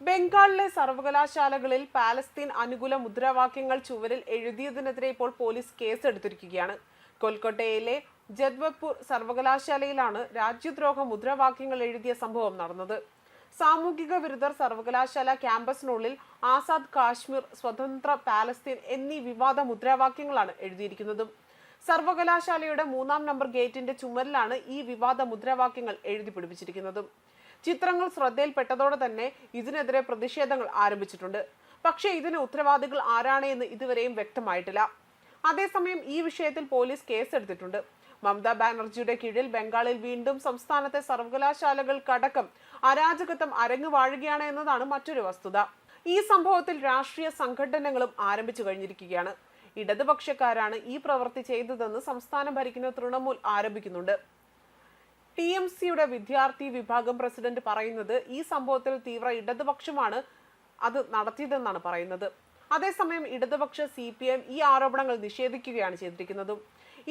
ബംഗാളിലെ സർവകലാശാലകളിൽ പാലസ്തീൻ അനുകൂല മുദ്രാവാക്യങ്ങൾ ചുവരിൽ എഴുതിയതിനെതിരെ ഇപ്പോൾ പോലീസ് കേസെടുത്തിരിക്കുകയാണ്. കൊൽക്കത്തയിലെ ജദ്വപൂർ സർവകലാശാലയിലാണ് രാജ്യദ്രോഹ മുദ്രാവാക്യങ്ങൾ എഴുതിയ സംഭവം നടന്നത്. സാമൂഹിക വിരുദ്ധർ സർവകലാശാല ക്യാമ്പസിനുള്ളിൽ ആസാദ് കാശ്മീർ സ്വതന്ത്ര പാലസ്തീൻ എന്നീ വിവാദ മുദ്രാവാക്യങ്ങളാണ് എഴുതിയിരിക്കുന്നതും. സർവകലാശാലയുടെ മൂന്നാം നമ്പർ ഗേറ്റിന്റെ ചുമരിലാണ് ഈ വിവാദ മുദ്രാവാക്യങ്ങൾ എഴുതി പിടിപ്പിച്ചിരിക്കുന്നതും. ചിത്രങ്ങൾ ശ്രദ്ധയിൽപ്പെട്ടതോടെ തന്നെ ഇതിനെതിരെ പ്രതിഷേധങ്ങൾ ആരംഭിച്ചിട്ടുണ്ട്. പക്ഷേ ഇതിന് ഉത്തരവാദികൾ ആരാണ് എന്ന് ഇതുവരെയും വ്യക്തമായിട്ടില്ല. അതേസമയം ഈ വിഷയത്തിൽ പോലീസ് കേസെടുത്തിട്ടുണ്ട്. മമതാ ബാനർജിയുടെ കീഴിൽ ബംഗാളിൽ വീണ്ടും സംസ്ഥാനത്തെ സർവകലാശാലകൾക്കടക്കം അരാജകത്വം അരങ്ങു വാഴുകയാണ് എന്നതാണ് മറ്റൊരു വസ്തുത. ഈ സംഭവത്തിൽ രാഷ്ട്രീയ സംഘടനകളും ആരംഭിച്ചു കഴിഞ്ഞിരിക്കുകയാണ്. ഇടതുപക്ഷക്കാരാണ് ഈ പ്രവൃത്തി ചെയ്തതെന്ന് സംസ്ഥാനം ഭരിക്കുന്ന തൃണമൂൽ ആരോപിക്കുന്നുണ്ട് ടി എം സിയുടെ വിദ്യാർത്ഥി വിഭാഗം പ്രസിഡന്റ് പറയുന്നത് ഈ സംഭവത്തിൽ തീവ്ര ഇടതുപക്ഷമാണ് അത് നടത്തിയതെന്നാണ് പറയുന്നത്. അതേസമയം ഇടതുപക്ഷ സി പി എം ഈ ആരോപണങ്ങൾ നിഷേധിക്കുകയാണ് ചെയ്തിരിക്കുന്നതും.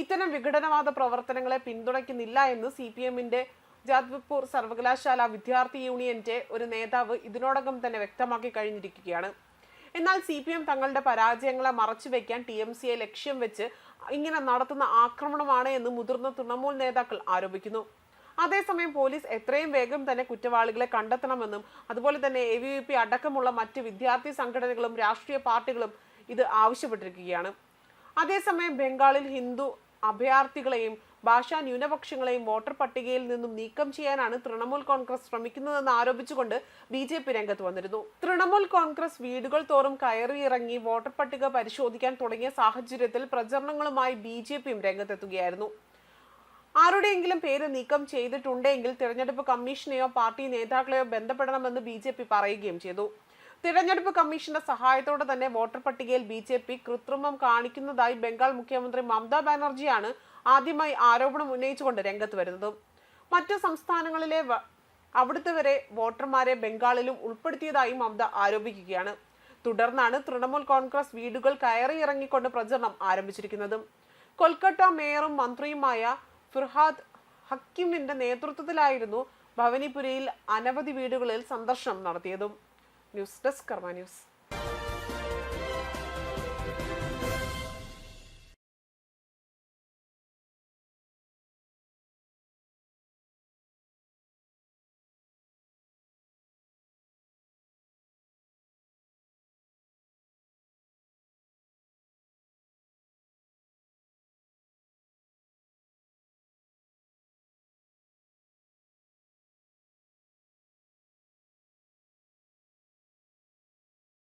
ഇത്തരം വിഘടനവാദ പ്രവർത്തനങ്ങളെ പിന്തുണയ്ക്കുന്നില്ല എന്ന് സി പി എമ്മിന്റെ ജാദ്പൂർ സർവകലാശാല വിദ്യാർത്ഥി യൂണിയന്റെ ഒരു നേതാവ് ഇതിനോടകം തന്നെ വ്യക്തമാക്കി കഴിഞ്ഞിരിക്കുകയാണ്. എന്നാൽ സി പി എം തങ്ങളുടെ പരാജയങ്ങളെ മറച്ചുവെക്കാൻ ടി എം സിയെ ലക്ഷ്യം വെച്ച് ഇങ്ങനെ നടത്തുന്ന ആക്രമണമാണ് എന്ന് മുതിർന്ന തൃണമൂൽ നേതാക്കൾ ആരോപിക്കുന്നു. അതേസമയം പോലീസ് എത്രയും വേഗം തന്നെ കുറ്റവാളികളെ കണ്ടെത്തണമെന്നും അതുപോലെ തന്നെ എ വി പി അടക്കമുള്ള മറ്റ് വിദ്യാർത്ഥി സംഘടനകളും രാഷ്ട്രീയ പാർട്ടികളും ഇത് ആവശ്യപ്പെട്ടിരിക്കുകയാണ്. അതേസമയം ബംഗാളിൽ ഹിന്ദു അഭയാർത്ഥികളെയും ഭാഷാ ന്യൂനപക്ഷങ്ങളെയും വോട്ടർ പട്ടികയിൽ നിന്നും നീക്കം ചെയ്യാനാണ് തൃണമൂൽ കോൺഗ്രസ് ശ്രമിക്കുന്നതെന്ന് ആരോപിച്ചുകൊണ്ട് ബി ജെ പി രംഗത്ത് വന്നിരുന്നു. തൃണമൂൽ കോൺഗ്രസ് വീടുകൾ തോറും കയറിയിറങ്ങി വോട്ടർ പട്ടിക പരിശോധിക്കാൻ തുടങ്ങിയ സാഹചര്യത്തിൽ പ്രചരണങ്ങളുമായി ബി ജെ പിയും രംഗത്തെത്തുകയായിരുന്നു. ആരുടെയെങ്കിലും പേര് നീക്കം ചെയ്തിട്ടുണ്ടെങ്കിൽ തിരഞ്ഞെടുപ്പ് കമ്മീഷനെയോ പാർട്ടി നേതാക്കളെയോ ബന്ധപ്പെടണമെന്ന് ബി ജെ പി പറയുകയും ചെയ്തു. തിരഞ്ഞെടുപ്പ് കമ്മീഷന്റെ സഹായത്തോടെ തന്നെ വോട്ടർ പട്ടികയിൽ ബി ജെ പി കൃത്രിമം കാണിക്കുന്നതായി ബംഗാൾ മുഖ്യമന്ത്രി മമതാ ബാനർജിയാണ് ആദ്യമായി ആരോപണം ഉന്നയിച്ചുകൊണ്ട് രംഗത്ത് വരുന്നത്. മറ്റു സംസ്ഥാനങ്ങളിലെ അവിടുത്തെ വരെ വോട്ടർമാരെ ബംഗാളിലും ഉൾപ്പെടുത്തിയതായി മമത ആരോപിക്കുകയാണ്. തുടർന്നാണ് തൃണമൂൽ കോൺഗ്രസ് വീടുകൾ കയറിയിറങ്ങിക്കൊണ്ട് പ്രചരണം ആരംഭിച്ചിരിക്കുന്നത്. കൊൽക്കത്ത മേയറും മന്ത്രിയുമായ ഫിർഹാദ് ഹക്കിമിന്റെ നേതൃത്വത്തിലായിരുന്നു ഭവനിപുരയിൽ അനവധി വീടുകളിൽ സന്ദർശനം നടത്തിയതും. News desk Karma news.